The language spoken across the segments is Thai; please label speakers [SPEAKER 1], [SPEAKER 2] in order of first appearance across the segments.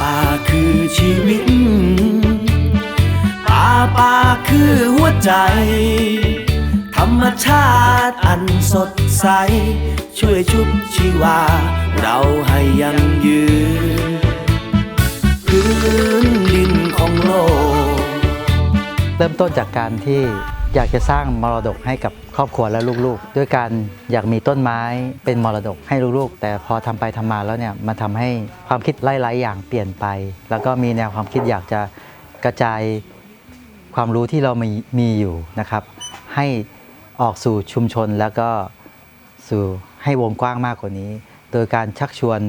[SPEAKER 1] ป่าคือชีวิต ป่าป่าคือหัวใจ ธรรมชาติอันสดใส ช่วยชุบชีวา เราให้ยังยืน พื้นดินของโลก
[SPEAKER 2] เริ่มต้นจากการที่ อยากจะสร้างมรดกให้กับครอบครัวและลูกๆ ด้วยการอยากมีต้นไม้เป็นมรดกให้ลูกๆ แต่พอทำไปทำมาแล้วเนี่ยมันทำให้ความคิดหลายๆอย่างเปลี่ยนไป แล้วก็มีแนวความคิดอยากจะกระจายความรู้ที่เรามีมีอยู่นะครับ ให้ออกสู่ชุมชนแล้วก็สู่ให้วงกว้างมากกว่านี้ โดยการชักชวน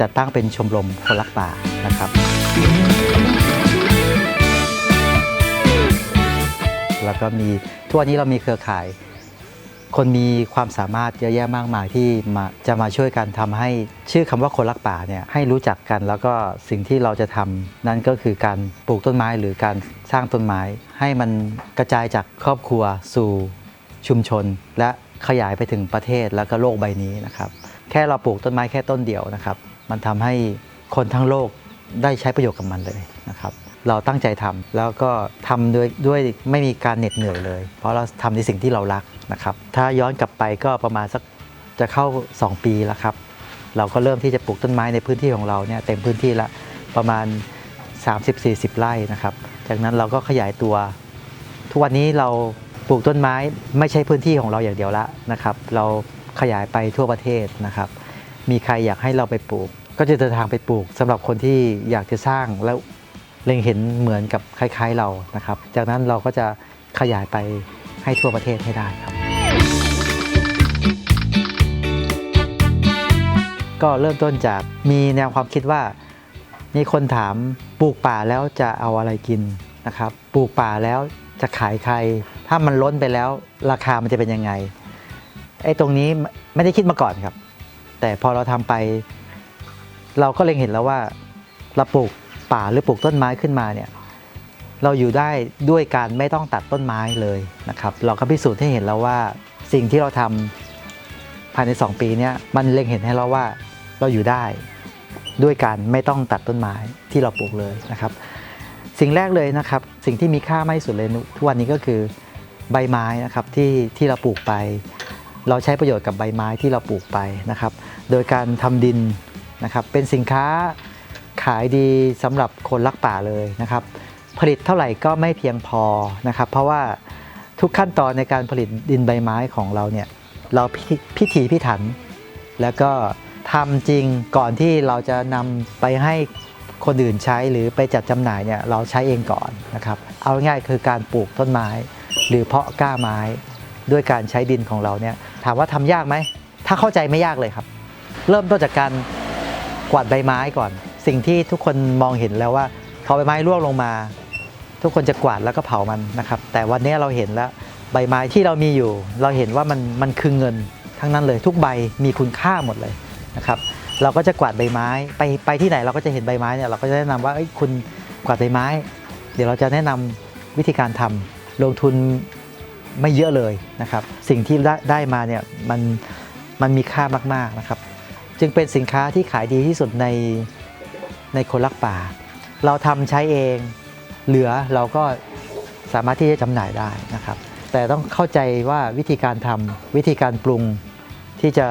[SPEAKER 2] จัดตั้งเป็นชมรมคนรักป่านะครับ แล้วก็มีทุกวันนี้เรามีเครือข่าย คนมีความสามารถเยอะแยะมากมายที่มาจะมาช่วยกันทำให้ชื่อคำว่าคนรักป่าเนี่ยให้รู้จักกัน แล้วก็สิ่งที่เราจะทำนั่นก็คือการปลูกต้นไม้หรือการสร้างต้นไม้ ให้มันกระจายจากครอบครัวสู่ชุมชน และขยายไปถึงประเทศแล้วก็โลกใบนี้นะครับ แค่เราปลูกต้นไม้แค่ต้นเดียวนะครับ มันทำให้คนทั้งโลกได้ใช้ประโยชน์กับมันเลยนะครับ เราตั้งใจทำแล้วก็ทำด้วยด้วยไม่มีการเหน็ดเหนื่อยเลย เพราะเราทำในสิ่งที่เรารักนะครับ ถ้าย้อนกลับไปก็ประมาณสักจะเข้า 2 ปีแล้วครับ เราก็เริ่มที่จะปลูกต้นไม้ในพื้นที่ของเราเนี่ยเต็มพื้นที่ละประมาณ 30-40 ไร่นะครับ จากนั้นเราก็ขยายตัว ทุกวันนี้เราปลูกต้นไม้ไม่ใช่พื้นที่ของเราอย่างเดียวละนะครับ เราขยายไปทั่วประเทศนะครับ มีใครอยากให้เราไปปลูก ก็จะเดินทางไปปลูกสำหรับคนที่อยากจะสร้างแล้ว เล็งเห็นเหมือนกับคล้ายๆเรานะครับ จากนั้นเราก็จะขยายไปให้ทั่วประเทศให้ได้ครับ ก็เริ่มต้นจากมีแนวความคิดว่า มีคนถามปลูกป่าแล้วจะเอาอะไรกินนะครับ ปลูกป่าแล้วจะขายใคร ถ้ามันล้นไปแล้วราคามันจะเป็นยังไงไอ้ตรงนี้ไม่ได้คิดมาก่อนครับ แต่พอเราทำไป เราก็เล็งเห็นแล้วว่าเราปลูก ป่าหรือปลูกต้นไม้ขึ้นมาเนี่ยเราอยู่ได้ด้วยการไม่ต้องตัดต้นไม้เลยนะครับเราก็พิสูจน์ให้เห็นแล้วว่าสิ่งที่เราทำภายใน 2 ปีนี้มันเล็งเห็นให้เราว่าเราอยู่ได้ด้วยการไม่ต้องตัดต้นไม้ที่เราปลูกเลยนะครับ สิ่งแรกเลยนะครับ สิ่งที่มีค่ามากที่สุดเลยทุกวันนี้ก็คือใบไม้นะครับที่ที่เราปลูกไป เราใช้ประโยชน์กับใบไม้ที่เราปลูกไปนะครับ โดยการทำดินนะครับเป็นสินค้า ขายดีสำหรับคนรักป่าเลยนะครับ ผลิตเท่าไหร่ก็ไม่เพียงพอนะครับ เพราะว่าทุกขั้นตอนในการผลิตดินใบไม้ของเราเนี่ยเราพิพิถีพิถัน แล้วก็ทำจริงก่อนที่เราจะนำไปให้คนอื่นใช้หรือไปจัดจำหน่ายเนี่ยเราใช้เองก่อนนะครับ เอาง่ายคือการปลูกต้นไม้ หรือเพาะก้าไม้ด้วยการใช้ดินของเราเนี่ยถามว่าทำยากไหม ถ้าเข้าใจไม่ยากเลยครับ เริ่มต้นจากการกวาดใบไม้ก่อน สิ่งที่ทุกคนมองเห็นแล้วว่า พอใบไม้ร่วงลงมา ทุกคนจะกวาดแล้วก็เผามันนะครับ แต่วันนี้เราเห็นแล้วใบไม้ที่เรามีอยู่ เราเห็นว่ามันมันคือเงินทั้งนั้นเลย ทุกใบมีคุณค่าหมดเลยนะครับ เราก็จะกวาดใบไม้ ไปไปที่ไหนเราก็จะเห็นใบไม้เนี่ยเราก็จะแนะนำว่าเอ้คุณกวาดใบไม้ เดี๋ยวเราจะแนะนำวิธีการทำลงทุนไม่เยอะเลยนะครับ สิ่งที่ได้ได้มาเนี่ยมันมันมีค่ามากๆนะครับ จึงเป็นสินค้าที่ขายดีที่สุดใน ในคนรักป่า เราทำใช้เองเหลือเราก็สามารถที่จะจำหน่ายได้นะครับ แต่ต้องเข้าใจว่าวิธีการทำวิธีการปรุงที่จะ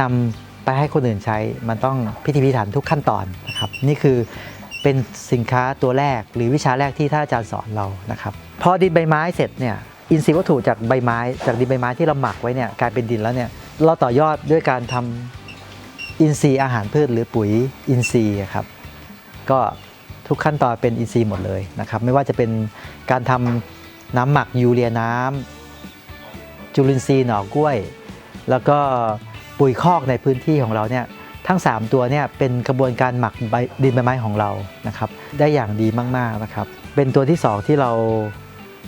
[SPEAKER 2] นำไปให้คนอื่นใช้ มันต้องพิถีพิถันทุกขั้นตอนนะครับ นี่คือเป็นสินค้าตัวแรกหรือวิชาแรกที่ท่านอาจารย์สอนเรานะครับ พอดินใบไม้เสร็จเนี่ยอินทรีย์วัตถุจากใบไม้ จากดินใบไม้ที่เราหมักไว้เนี่ยกลายเป็นดินแล้วเนี่ยเราต่อยอดด้วยการทำอินทรีย์อาหารพืชหรือปุ๋ยอินทรีย์ครับ ก็ทุกขั้นตอนเป็นอินทรีย์หมดเลยนะครับ ไม่ว่าจะเป็นการทำน้ำหมักยูเรียน้ำจุลินทรีย์หน่อกล้วย แล้วก็ปุ๋ยคอกในพื้นที่ของเราเนี่ยทั้ง 3 ตัวเนี่ยเป็นกระบวนการหมักใบดินใบไม้ของเรานะครับ ได้อย่างดีมากๆนะครับ เป็นตัวที่ 2 ที่เรา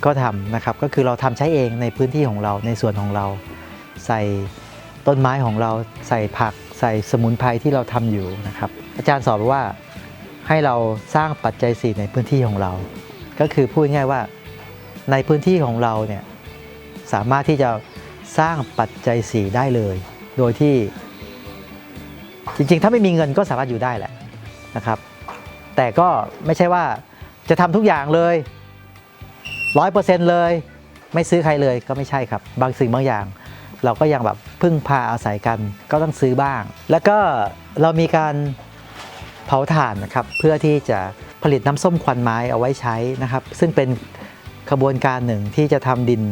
[SPEAKER 2] ก็ทำนะครับ ก็คือเราทำใช้เองในพื้นที่ของเราในส่วนของเรา ใส่ต้นไม้ของเรา ใส่ผัก ใส่สมุนไพรที่เราทำอยู่นะครับ อาจารย์สอนว่า ให้เราสร้างปัจจัยสี่ในพื้นที่ของเรา ก็คือพูดง่ายว่าในพื้นที่ของเราเนี่ยสามารถที่จะสร้างปัจจัยสี่ได้เลย โดยที่ จริงๆ ถ้าไม่มีเงินก็สามารถอยู่ได้แหละนะครับ แต่ก็ไม่ใช่ว่าจะทำทุกอย่างเลยร้อยเปอร์เซ็นต์เลย ไม่ซื้อใครเลยก็ไม่ใช่ครับ บางสิ่งบางอย่าง เราก็ยังแบบพึ่งพาอาศัยกันก็ต้องซื้อบ้าง แล้วก็เรามีการ เผาถ่านนะครับเพื่อที่จะผลิตน้ำส้มควันไม้เอาไว้ใช้นะครับ ซึ่งเป็นขบวนการหนึ่งที่จะทำดิน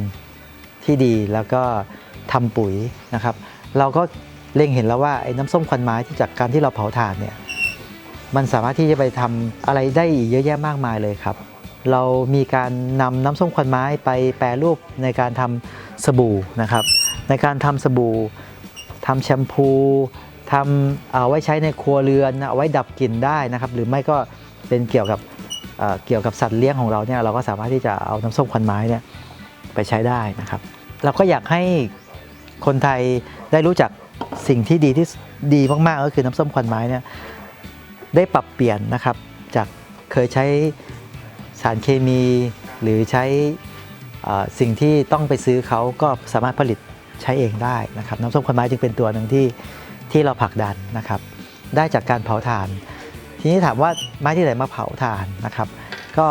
[SPEAKER 2] ที่ดีแล้วก็ทำปุ๋ยนะครับ เราก็เล็งเห็นแล้วว่าไอ้น้ำส้มควันไม้ที่จากการที่เราเผาถ่านเนี่ยมันสามารถที่จะไปทำอะไรได้อีกเยอะแยะมากมายเลยครับ เรามีการนำน้ำส้มควันไม้ไปแปรรูปในการทำสบู่นะครับ ในการทำสบู่ทำแชมพู ทำเอาไว้ใช้ในครัวเรือนเอาไว้ดับกลิ่นได้นะครับ หรือไม่ก็เป็นเกี่ยวกับเเกี่ยวกับสัตว์เลี้ยงของเราเนี่ยเราก็สามารถที่จะเอาน้ำส้มควันไม้เนี่ยไปใช้ได้นะครับ เราก็อยากให้คนไทยได้รู้จักสิ่งที่ดีที่ดีมากๆก็คือน้ำส้มควันไม้เนี่ยได้ปรับเปลี่ยนนะครับจากเคยใช้สารเคมี หรือใช้สิ่งที่ต้องไปซื้อเขาก็สามารถผลิตใช้เองได้นะครับน้ำส้มควันไม้จึงเป็นตัวหนึ่งที่ ที่เราผลักดันนะครับ ได้จากการเผาถ่าน ทีนี้ถามว่าไม้ที่ไหนมาเผาถ่านนะครับ ก็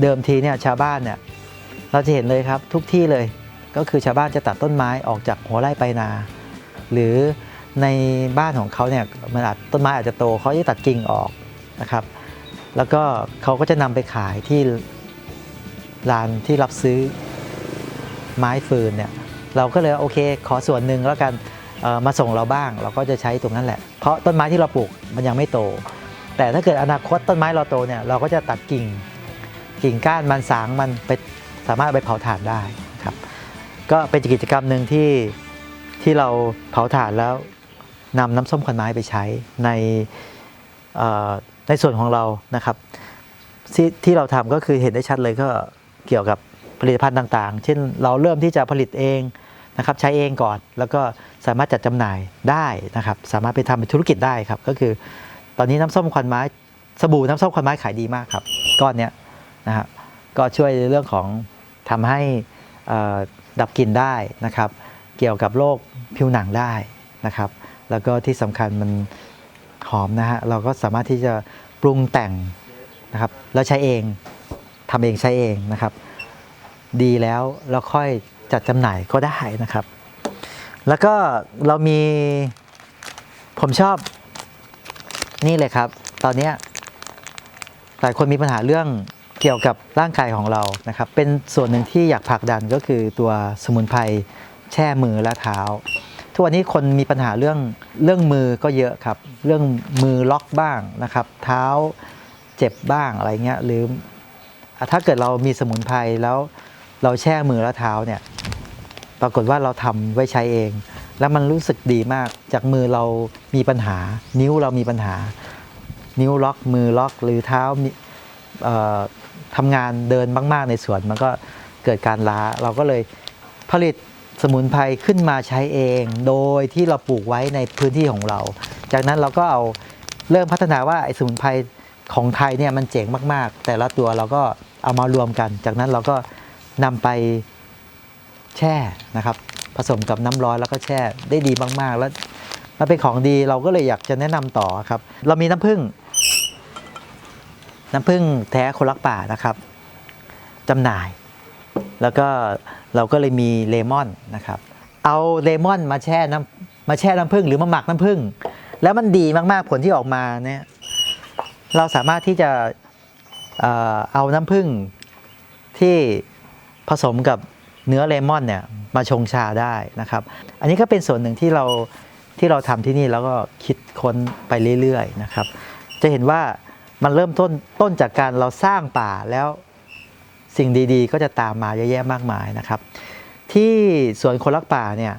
[SPEAKER 2] เดิมทีเนี่ยชาวบ้านเนี่ยเราจะเห็นเลยครับทุกที่เลยก็คือชาวบ้านจะตัดต้นไม้ออกจากหัวไร่ไปนา หรือในบ้านของเขาเนี่ยมันอาจต้นไม้อาจจะโตเขาจะตัดกิ่งออกนะครับ แล้วก็เขาก็จะนำไปขายที่ร้านที่รับซื้อไม้ฟืนเนี่ยเราก็เลยโอเค ขอส่วนหนึ่งแล้วกัน มาส่งเราบ้าง เราก็จะใช้ตรงนั้นแหละ เพราะต้นไม้ที่เราปลูกมันยังไม่โต แต่ถ้าเกิดอนาคตต้นไม้เราโตเนี่ยเราก็จะตัดกิ่งกิ่งก้านมันสางมันไปสามารถไปเผาถ่านได้ครับ ก็เป็นกิจกรรมหนึ่งที่ที่เราเผาถ่านแล้วนำน้ำส้มควันไม้ไปใช้ในในส่วนของเรานะครับที่ที่เราทำก็คือเห็นได้ชัดเลยก็เกี่ยวกับผลิตภัณฑ์ต่างๆ เช่นเราเริ่มที่จะผลิตเอง นะครับใช้เองก่อนแล้วก็สามารถจัดจำหน่ายได้นะครับ สามารถไปทำเป็นธุรกิจได้ครับ ก็คือ ตอนนี้น้ำส้มควันไม้สบู่น้ำส้มควันไม้ขายดีมากครับก้อนเนี้ยนะฮะก็ช่วยในเรื่องของทำให้ดับกลิ่นได้นะครับ เกี่ยวกับโรคผิวหนังได้นะครับ แล้วก็ที่สำคัญมันหอมนะฮะเราก็สามารถที่จะปรุงแต่งนะครับแล้วใช้เองทำเองใช้เองนะครับ ดีแล้วเราค่อย จัดจำหน่ายก็ได้นะครับ แล้วก็เรามีผมชอบนี่เลยครับ ตอนนี้หลายคนมีปัญหาเรื่องเกี่ยวกับร่างกายของเรานะครับ เป็นส่วนหนึ่งที่อยากผลักดันก็คือตัวสมุนไพรแช่มือและเท้า ทุกวันนี้คนมีปัญหาเรื่องเรื่องมือก็เยอะครับ เรื่องมือล็อกบ้างนะครับ เท้าเจ็บบ้างอะไรเงี้ยหรือถ้าเกิดเรามีสมุนไพรแล้วเราแช่มือและเท้าเนี่ย ปรากฏว่าเราทำไว้ใช้เอง แล้วมันรู้สึกดีมาก จากมือเรามีปัญหา นิ้วเรามีปัญหา นิ้วล็อกมือล็อกหรือเท้ามีเอ่อทำงานเดินมาก ๆ ในสวนมันก็เกิดการล้า เราก็เลยผลิตสมุนไพรขึ้นมาใช้เอง โดยที่เราปลูกไว้ในพื้นที่ของเรา จากนั้นเราก็เอาเริ่มพัฒนาว่าไอ้สมุนไพรของไทยเนี่ยมันเจ๋งมาก ๆ แต่ละตัวเราก็เอามารวมกัน จากนั้นเราก็นำไป แช่นะครับ ผสมกับน้ำร้อนแล้วก็แช่ได้ดีมากๆ แล้วมันเป็นของดีเราก็เลยอยากจะแนะนำต่อครับ เรามีน้ำผึ้งน้ำผึ้งแท้คนรักป่านะครับจำหน่าย แล้วก็เราก็เลยมีเลมอนนะครับ เอาเลมอนมาแช่น้ำมาแช่น้ำผึ้งหรือมาหมักน้ำผึ้งแล้วมันดีมากๆผลที่ออกมาเนี่ยเราสามารถที่จะเอาน้ำผึ้งที่ผสมกับ เนื้อเลมอนเนี่ยมาชงชาได้นะครับ อันนี้ก็เป็นส่วนหนึ่งที่เราที่เราทำที่นี่แล้วก็คิดค้นไปเรื่อยๆนะครับ จะเห็นว่ามันเริ่มต้นต้นจากการเราสร้างป่าแล้วสิ่งดีๆ ก็จะตามมาเยอะแยะมากมายนะครับ ที่สวนคนรักป่าเนี่ย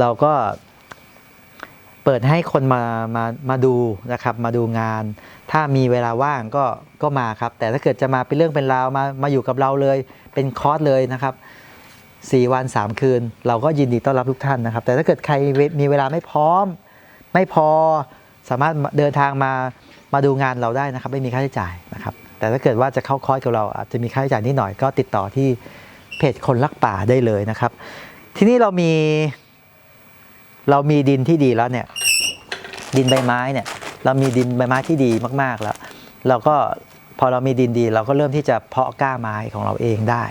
[SPEAKER 2] เราก็เปิดให้คนมามามาดูนะครับมาดูงาน ถ้ามีเวลาว่างก็ก็มาครับ แต่ถ้าเกิดจะมาเป็นเรื่องเป็นราวมามาอยู่กับเราเลยเป็นคอร์สเลยนะครับ 4 วัน 3 คืน เราก็ยินดีต้อนรับทุกท่านนะครับ แต่ถ้าเกิดใครมีเวลาไม่พร้อม ไม่พอสามารถเดินทางมามาดูงานเราได้นะครับ ไม่มีค่าใช้จ่ายนะครับ แต่ถ้าเกิดว่าจะเข้าคอร์สกับเราอาจจะมีค่าใช้จ่ายนิดหน่อยก็ติดต่อที่เพจคนรักป่าได้เลยนะครับ ที่นี่เรามี เรามีดินที่ดีแล้วเนี่ยดินใบไม้เนี่ยเรามีดินใบไม้ที่ดีมากๆแล้ว เราก็พอเรามีดินดี เราก็เริ่มที่จะเพาะกล้าไม้ของเราเองได้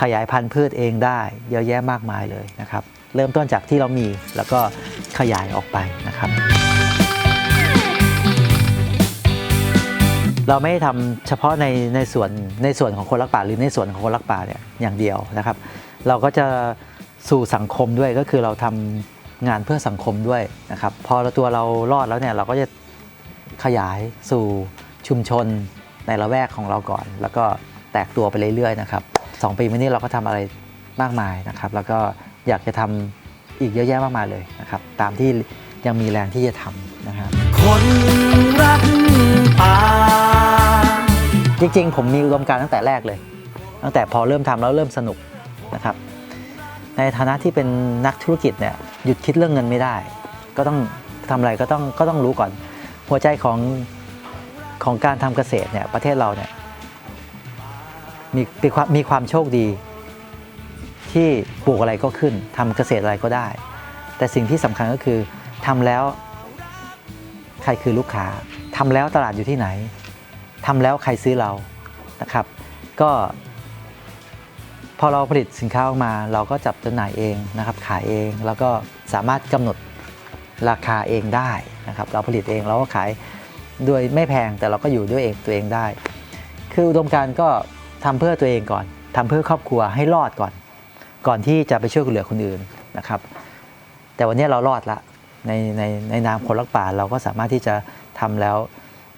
[SPEAKER 2] ขยายพันธุ์พืชเองได้เยอะแยะมากมายเลยนะครับ เริ่มต้นจากที่เรามีแล้วก็ขยายออกไปนะครับ เราไม่ได้ทำเฉพาะในในส่วนในส่วนของคนรักป่าหรือในส่วนของคนรักป่าเนี่ยอย่างเดียวนะครับ เราก็จะสู่สังคมด้วยก็คือเราทำงานเพื่อสังคมด้วยนะครับ พอตัวเรารอดแล้วเนี่ยเราก็จะขยายสู่ชุมชนในละแวกของเราก่อน แล้วก็แตกตัวไปเรื่อยๆนะครับ สองปีมานี้เราก็ทำอะไรมากมายนะครับ แล้วก็อยากจะทำอีกเยอะแยะมากมายเลยนะครับ ตามที่ยังมีแรงที่จะทำนะครับ
[SPEAKER 1] คนรักป่า
[SPEAKER 2] จริงๆ ผมมีอุดมการณ์ตั้งแต่แรกเลย ตั้งแต่พอเริ่มทำแล้วเริ่มสนุกนะครับ ในฐานะที่เป็นนักธุรกิจเนี่ยหยุดคิดเรื่องเงินไม่ได้ ก็ต้องทำอะไรก็ต้องก็ต้องรู้ก่อน หัวใจของของการทำเกษตรเนี่ยประเทศเราเนี่ย มีมีความมีความโชคดี ที่ปลูกอะไรก็ขึ้นทำเกษตรอะไรก็ได้ แต่สิ่งที่สำคัญก็คือทำแล้วใครคือลูกค้าทำแล้วตลาดอยู่ที่ไหนทำแล้วใครซื้อเรานะครับ ก็ พอเราผลิตสินค้าออกมา เราก็จับจำหน่ายเองนะครับ ขายเองแล้วก็สามารถกำหนดราคาเองได้นะครับ เราผลิตเองเราก็ขายด้วยไม่แพงแต่เราก็อยู่ด้วยเองตัวเองได้ คืออุดมการณ์ก็ ทำเพื่อตัวเองก่อนทำเพื่อครอบครัวให้รอดก่อน ก่อนที่จะไปช่วยเหลือคนอื่นนะครับ แต่วันนี้เรารอดละในในในนามคนรักป่าเราก็สามารถที่จะทำแล้ว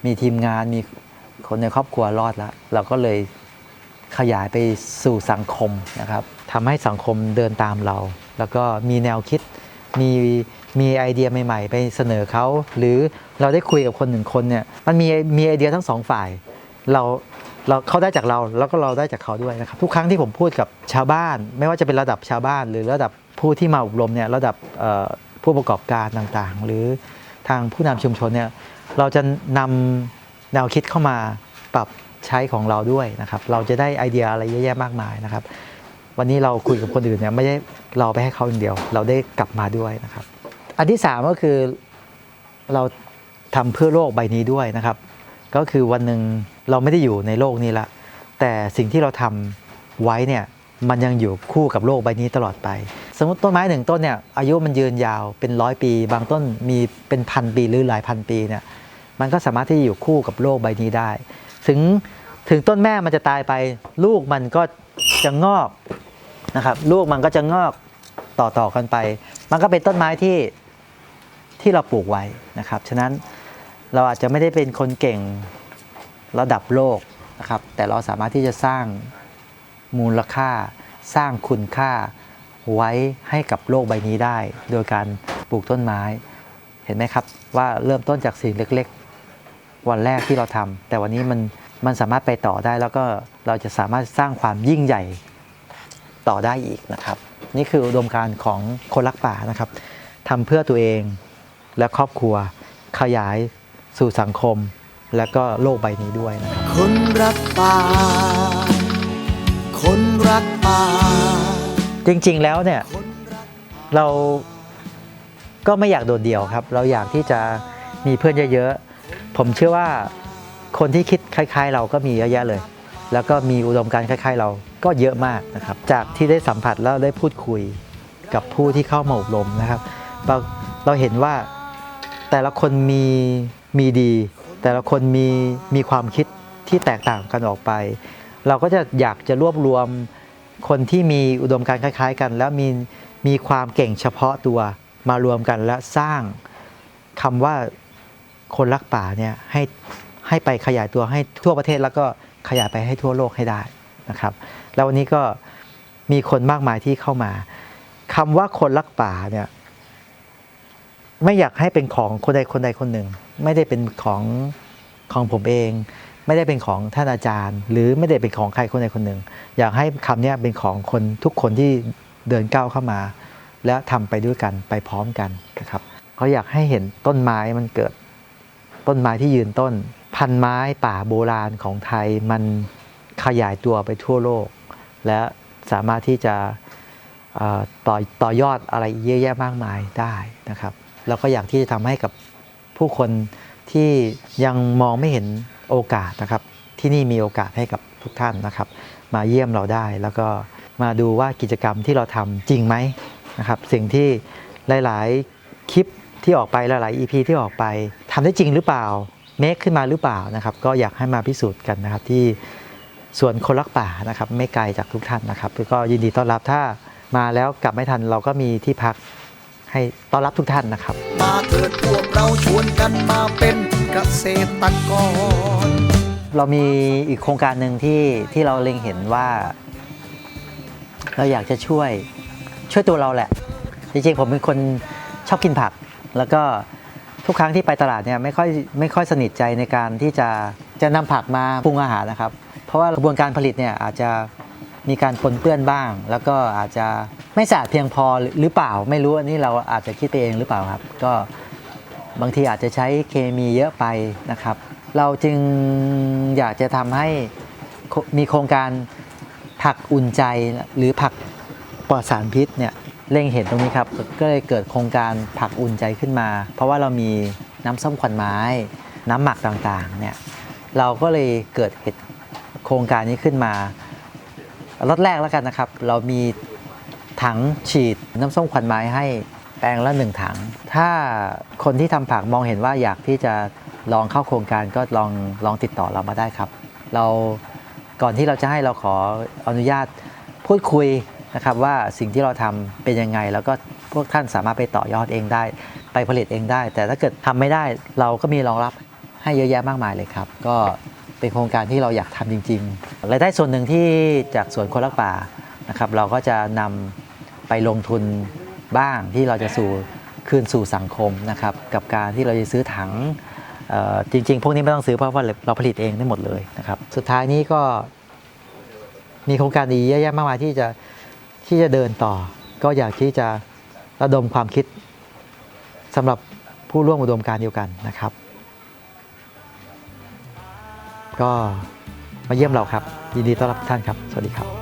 [SPEAKER 2] มีทีมงานมีคนในครอบครัวรอดแล้วเราก็เลยขยายไปสู่สังคมนะครับทำให้สังคมเดินตามเรา แล้วก็มีแนวคิดมีมีไอเดียใหม่ ๆ ไปเสนอเขา หรือเราได้คุยกับคนหนึ่งคนเนี่ยมันมีมีไอเดียทั้งสองฝ่าย เรา เราเขาได้จากเราแล้วก็เราได้จากเขาด้วยนะครับทุกครั้งที่ผมพูดกับชาวบ้าน ไม่ว่าจะเป็นระดับชาวบ้าน หรือระดับผู้ที่มาอบรมเนี่ยระดับผู้ประกอบการต่างๆ หรือทางผู้นำชุมชนเนี่ยเราจะนำแนวคิดเข้ามาปรับใช้ของเราด้วยนะครับ เราจะได้ไอเดียอะไรเยอะแยะมากมายนะครับ วันนี้เราคุยกับคนอื่นเนี่ยไม่ได้เราไปให้เขาอย่างเดียว เราได้กลับมาด้วยนะครับ อันที่สามก็คือเราทำเพื่อโลกใบนี้ด้วยนะครับ ก็คือวันหนึ่ง เราไม่ได้อยู่ในโลกนี้ละ แต่สิ่งที่เราทำไว้เนี่ยมันยังอยู่คู่กับโลกใบนี้ตลอดไป สมมติต้นไม้หนึ่งต้นเนี่ยอายุมันยืนยาวเป็นร้อยปี บางต้นมีเป็นพันปีหรือหลายพันปีเนี่ยมันก็สามารถที่จะอยู่คู่กับโลกใบนี้ได้ ถึงถึงต้นแม่มันจะตายไป ลูกมันก็จะงอกนะครับลูกมันก็จะงอกต่อๆกันไป มันก็เป็นต้นไม้ที่ที่เราปลูกไว้นะครับ ฉะนั้นเราอาจจะไม่ได้เป็นคนเก่ง ระดับโลกนะครับ แต่เราสามารถที่จะสร้างมูลค่า สร้างคุณค่าไว้ให้กับโลกใบนี้ได้ โดยการปลูกต้นไม้ เห็นไหมครับว่าเริ่มต้นจากสิ่งเล็กๆ วันแรกที่เราทำแต่วันนี้มันมันสามารถไปต่อได้แล้วก็เราจะสามารถสร้างความยิ่งใหญ่ต่อได้อีกนะครับ นี่คืออุดมการณ์ของคนรักป่านะครับทำเพื่อตัวเองและครอบครัวขยายสู่สังคม และก็โลกใบนี้ด้วยนะครับ
[SPEAKER 1] คนรักป่า คนรักป่า
[SPEAKER 2] จริงๆแล้วเนี่ยเราก็ไม่อยากโดดเดี่ยวครับ เราอยากที่จะมีเพื่อนเยอะๆ ผมเชื่อว่าคนที่คิดคล้าย ๆ เราก็มีเยอะแยะเลย แล้วก็มีอุดมการณ์คล้าย ๆ เราก็เยอะมากนะครับ จากที่ได้สัมผัสแล้วได้พูดคุยกับผู้ที่เข้ามาอบรมนะครับ เราเราเห็นว่าแต่ละคนมีมีดี แต่ละคนมีมีความคิดที่แตกต่างกันออกไป เราก็จะอยากจะรวบรวมคนที่มีอุดมการณ์คล้าย ๆ กัน แล้วมีมีความเก่งเฉพาะตัวมารวมกันและสร้างคำว่าคนรักป่าเนี่ยให้ให้ไปขยายตัวให้ทั่วประเทศแล้วก็ขยายไปให้ทั่วโลกให้ได้นะครับ แล้ววันนี้ก็มีคนมากมายที่เข้ามาคำว่าคนรักป่าเนี่ยไม่อยากให้เป็นของคนใดคนใดคนหนึ่ง ไม่ได้เป็นของของผมเอง ไม่ได้เป็นของท่านอาจารย์ หรือไม่ได้เป็นของใครคนใดคนหนึ่ง อยากให้คำนี้เป็นของคนทุกคนที่เดินก้าวเข้ามา และทำไปด้วยกันไปพร้อมกันนะครับเขาอยากให้เห็นต้นไม้มันเกิด ต้นไม้ที่ยืนต้น พันไม้ป่าโบราณของไทยมันขยายตัวไปทั่วโลก และสามารถที่จะต่อต่อยอดอะไรเยอะแยะมากมายได้นะครับ แล้วก็อยากที่จะทำให้กับ ผู้คนที่ยังมองไม่เห็นโอกาสนะครับ ที่นี่มีโอกาสให้กับทุกท่านนะครับ มาเยี่ยมเราได้แล้วก็มาดูว่ากิจกรรมที่เราทำจริงไหมนะครับ สิ่งที่หลาย ๆ คลิปที่ออกไปหลาย ๆ EP ที่ออกไปทำได้จริงหรือเปล่าเมคขึ้นมาหรือเปล่านะครับ ก็อยากให้มาพิสูจน์กันนะครับที่สวนคนรักป่านะครับ ไม่ไกลจากทุกท่านนะครับก็ยินดีต้อนรับถ้ามาแล้วกลับไม่ทันเราก็มีที่พัก ให้ต้อนรับทุกท่านนะครับ
[SPEAKER 3] มาเถิดพวกเราชวนกันมาเป็นเกษตรกร
[SPEAKER 2] เรามีอีกโครงการหนึ่งที่ที่เราเล็งเห็นว่า เราอยากจะช่วยช่วยตัวเราแหละ จริงๆ ผมเป็นคนชอบกินผัก แล้วก็ทุกครั้งที่ไปตลาดเนี่ยไม่ค่อยไม่ค่อยสนิทใจในการที่จะจะนำผักมาปรุงอาหารนะครับ เพราะว่ากระบวนการผลิตเนี่ยอาจจะ มีการปนเปื้อนบ้าง แล้วก็อาจจะไม่สะอาดเพียงพอหรือเปล่าไม่รู้อันนี้เราอาจจะคิดเองหรือเปล่าครับ ก็บางทีอาจจะใช้เคมีเยอะไปนะครับ เราจึงอยากจะทำให้มีโครงการผักอุ่นใจหรือผักปลอดสารพิษเนี่ยเล็งเห็นตรงนี้ครับ ก็เลยเกิดโครงการผักอุ่นใจขึ้นมา เพราะว่าเรามีน้ำส้มควันไม้ น้ำหมักต่างๆเนี่ยเราก็เลยเกิดเหตุโครงการนี้ขึ้นมา รถแรกแล้วกันนะครับ เรามีถังฉีดน้ำส้มควันไม้ให้แปลงละหนึ่งถัง ถ้าคนที่ทำผักมองเห็นว่าอยากที่จะลองเข้าโครงการก็ลองลองติดต่อเรามาได้ครับ เราก่อนที่เราจะให้เราขออนุญาตพูดคุยนะครับว่าสิ่งที่เราทำเป็นยังไง แล้วก็พวกท่านสามารถไปต่อยอดเองได้ ไปผลิตเองได้ แต่ถ้าเกิดทำไม่ได้เราก็มีรองรับให้เยอะแยะมากมายเลยครับ ก็ เป็นโครงการที่เราอยากทำจริงๆรายได้ส่วนหนึ่งที่จากสวนคนรักป่านะครับ เราก็จะนำไปลงทุนบ้างที่เราจะสู่คืนสู่สังคมนะครับ กับการที่เราจะซื้อถังจริง ๆ พวกนี้ไม่ต้องซื้อเพราะว่าเราผลิตเองได้หมดเลยนะครับ สุดท้ายนี้ก็มีโครงการดีเยอะแยะมากมายที่จะที่จะเดินต่อ ก็อยากที่จะระดมความคิดสำหรับผู้ร่วมอุดมการเดียวกันนะครับ ก็มาเยี่ยมเราครับยินดีต้อนรับทุกท่านครับ สวัสดีครับ